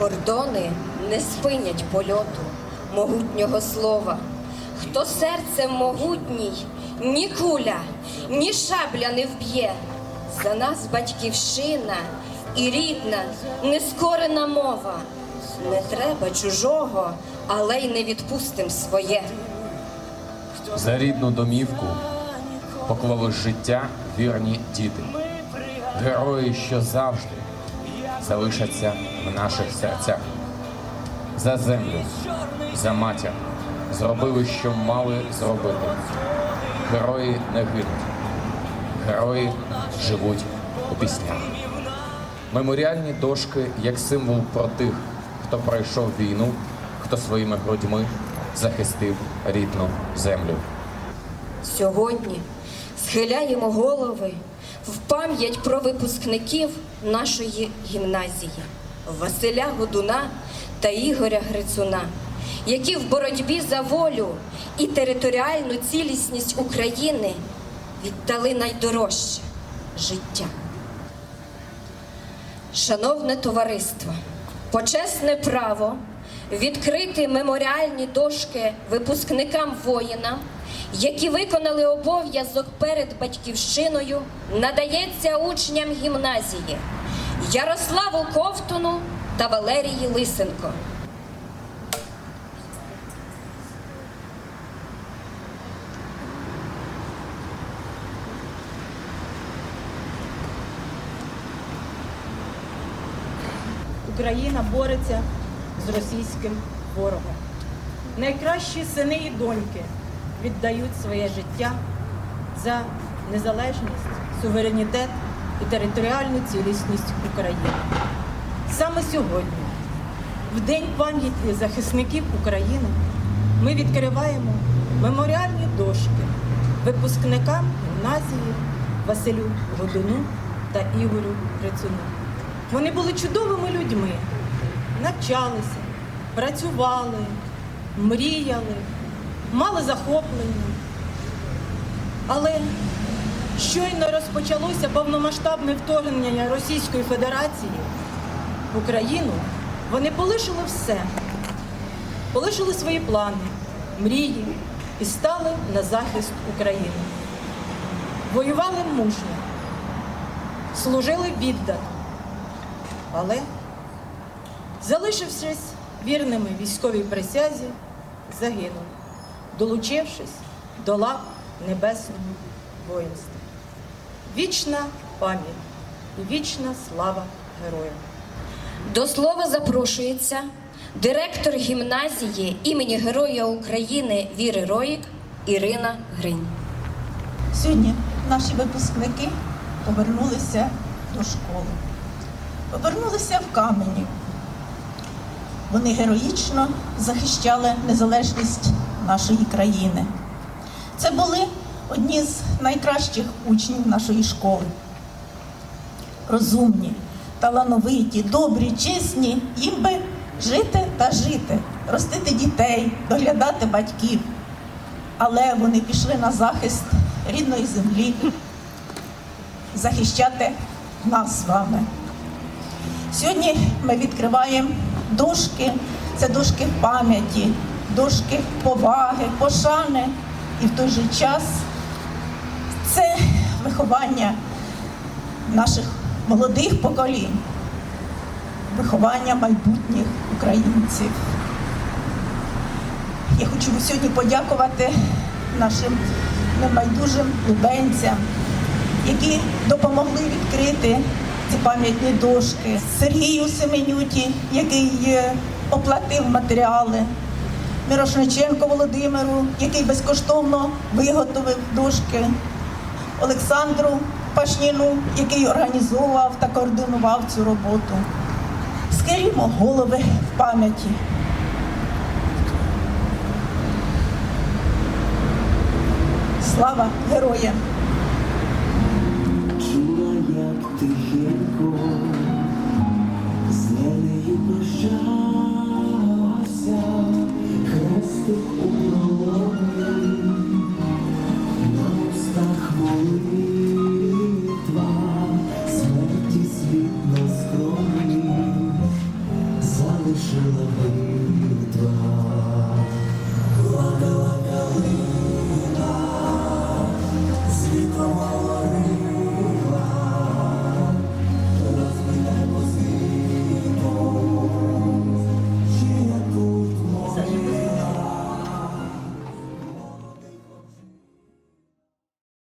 Кордони не спинять польоту могутнього слова. Хто серцем могутній, ні куля, ні шабля не вб'є. За нас батьківщина і рідна, нескорена мова. Не треба чужого, але й не відпустим своє. За рідну домівку поклали життя вірні діти, герої, що завжди залишаться в наших серцях. За землю, за матір зробили, що мали зробити. Герої не гинуть, герої живуть у піснях. Меморіальні дошки як символ про тих, хто пройшов війну, хто своїми грудьми захистив рідну землю. Сьогодні схиляємо голови в пам'ять про випускників нашої гімназії Василя Годуна та Ігоря Грицуна, які в боротьбі за волю і територіальну цілісність України віддали найдорожче життя. Шановне товариство, почесне право відкрити меморіальні дошки випускникам воїна, які виконали обов'язок перед батьківщиною, надається учням гімназії Ярославу Ковтуну та Валерії Лисенко. Україна бореться з російським ворогом. Найкращі сини і доньки віддають своє життя за незалежність, суверенітет і територіальну цілісність України. Саме сьогодні, в День пам'яті захисників України, ми відкриваємо меморіальні дошки випускникам гімназії Василю Годуну та Ігорю Грицуну. Вони були чудовими людьми, навчалися, працювали, мріяли, мали захоплення. Але щойно розпочалося повномасштабне вторгнення Російської Федерації в Україну, вони полишили все, полишили свої плани, мрії і стали на захист України. Воювали мужньо, служили віддано але, залишившись вірними військовій присязі, загинули, долучившись до лав небесного воїнства. Вічна пам'ять і вічна слава героям! До слова запрошується директор гімназії імені Героя України Віри Роїк Ірина Гринь. Сьогодні наші випускники повернулися до школи, повернулися в камені. Вони героїчно захищали незалежність нашої країни. Це були одні з найкращих учнів нашої школи. Розумні, талановиті, добрі, чесні, їм би жити та жити, ростити дітей, доглядати батьків. Але вони пішли на захист рідної землі, захищати нас з вами. Сьогодні ми відкриваємо дошки, це дошки пам'яті, дошки поваги, пошани і в той же час це виховання наших молодих поколінь, виховання майбутніх українців. Я хочу сьогодні подякувати нашим небайдужим лубенцям, які допомогли відкрити ці пам'ятні дошки. Сергію Семенюті, який е, оплатив матеріали, Мирошниченко Володимиру, який безкоштовно виготовив дошки, Олександру Пашніну, який організовував та координував цю роботу. Скерімо голови в пам'яті. Слава героям! Чула, як тихенько залишила битва.